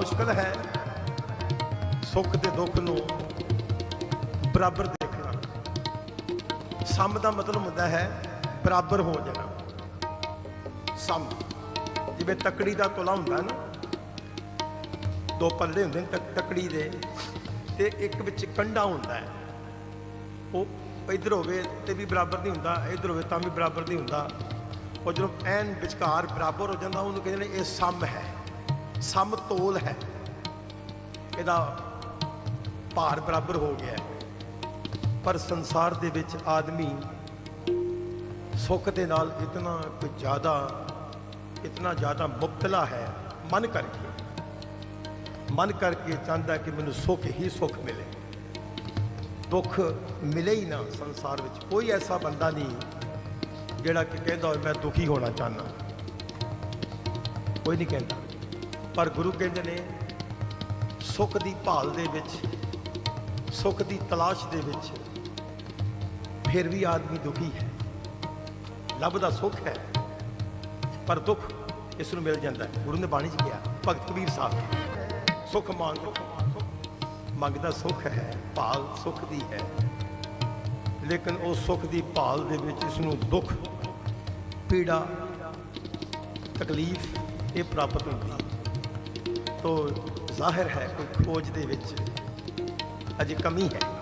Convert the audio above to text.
ਮੁਸ਼ਕਲ ਹੈ। ਸੁੱਖ ਤੇ ਦੁੱਖ ਨੂੰ ਬਰਾਬਰ ਦੇਖਣਾ। ਸਮ ਦਾ ਮਤਲਬ ਹੁੰਦਾ ਹੈ ਬਰਾਬਰ ਹੋ ਜਾਣਾ। ਸਮ, ਜਿਵੇਂ ਤਕੜੀ ਦਾ ਤੁਲਾ ਹੁੰਦਾ ਨਾ, ਦੋ ਪੱਲੇ ਹੁੰਦੇ ਨੇ ਤਕ- ਤਕੜੀ ਦੇ, ਤੇ ਇੱਕ ਵਿੱਚ ਕੰਡਾ ਹੁੰਦਾ ਹੈ। ਉਹ ਇਧਰ ਹੋਵੇ ਤੇ ਵੀ ਬਰਾਬਰ ਨਹੀਂ ਹੁੰਦਾ, ਇਧਰ ਹੋਵੇ ਤਾਂ ਵੀ ਬਰਾਬਰ ਨਹੀਂ ਹੁੰਦਾ। ਉਹ ਜਦੋਂ ਐਨ ਵਿਚਕਾਰ ਬਰਾਬਰ ਹੋ ਜਾਂਦਾ, ਉਹਨੂੰ ਕਹਿੰਦੇ ਨੇ ਇਹ ਸਮ ਹੈ। ਸਮਤੋਲ ਹੈ। ਇਹਦਾ ਭਾਰ ਬਰਾਬਰ ਹੋ ਗਿਆ ਹੈ। ਪਰ ਸੰਸਾਰ ਦੇ ਵਿੱਚ ਆਦਮੀ ਸੁੱਖ ਦੇ ਨਾਲ ਇਤਨਾ ਕੁ ਜ਼ਿਆਦਾ, ਇਤਨਾ ਜ਼ਿਆਦਾ ਮੁਬਤਲਾ ਹੈ, ਮਨ ਕਰਕੇ। ਮਨ ਕਰਕੇ ਚਾਹੁੰਦਾ ਕਿ ਮੈਨੂੰ ਸੁੱਖ ਹੀ ਸੁੱਖ ਮਿਲੇ। ਦੁੱਖ ਮਿਲੇ ਹੀ ਨਾ ਸੰਸਾਰ ਵਿੱਚ। ਕੋਈ ਐਸਾ ਬੰਦਾ ਨਹੀਂ ਜਿਹੜਾ ਕਿ ਕਹਿੰਦਾ ਹੋਵੇ, ਮੈਂ ਦੁਖੀ ਹੋਣਾ ਚਾਹਨਾ ਕੋਈ ਨਹੀਂ ਕਹਿੰਦਾ। ਪਰ ਗੁਰੂ ਕਹਿੰਦੇ ਨੇ, ਸੁੱਖ ਦੀ ਭਾਲ ਦੇ ਵਿੱਚ, ਸੁੱਖ ਦੀ ਤਲਾਸ਼ ਦੇ ਵਿੱਚ ਫਿਰ ਵੀ ਆਦਮੀ ਦੁਖੀ ਹੈ। ਲੱਭਦਾ ਸੁੱਖ ਹੈ, ਪਰ ਦੁੱਖ ਇਸ ਨੂੰ ਮਿਲ ਜਾਂਦਾ ਹੈ। ਗੁਰੂ ਨੇ ਬਾਣੀ 'ਚ ਕਿਹਾ, ਭਗਤ ਕਬੀਰ ਸਾਹਿਬ, ਸੁੱਖ ਮੰਗ ਮੰਗਦਾ ਸੁੱਖ ਹੈ, ਭਾਲ ਸੁੱਖ ਦੀ ਹੈ। ਲੇਕਿਨ ਉਹ ਸੁੱਖ ਦੀ ਭਾਲ ਦੇ ਵਿੱਚ ਇਸ ਨੂੰ ਦੁੱਖ, ਪੀੜਾ, ਤਕਲੀਫ ਇਹ ਪ੍ਰਾਪਤ ਹੁੰਦੀ ਹੈ। ਤੋ ਜ਼ਾਹਿਰ ਹੈ ਕੋਈ ਖੋਜ ਦੇ ਵਿੱਚ ਅਜੇ ਕਮੀ ਹੈ।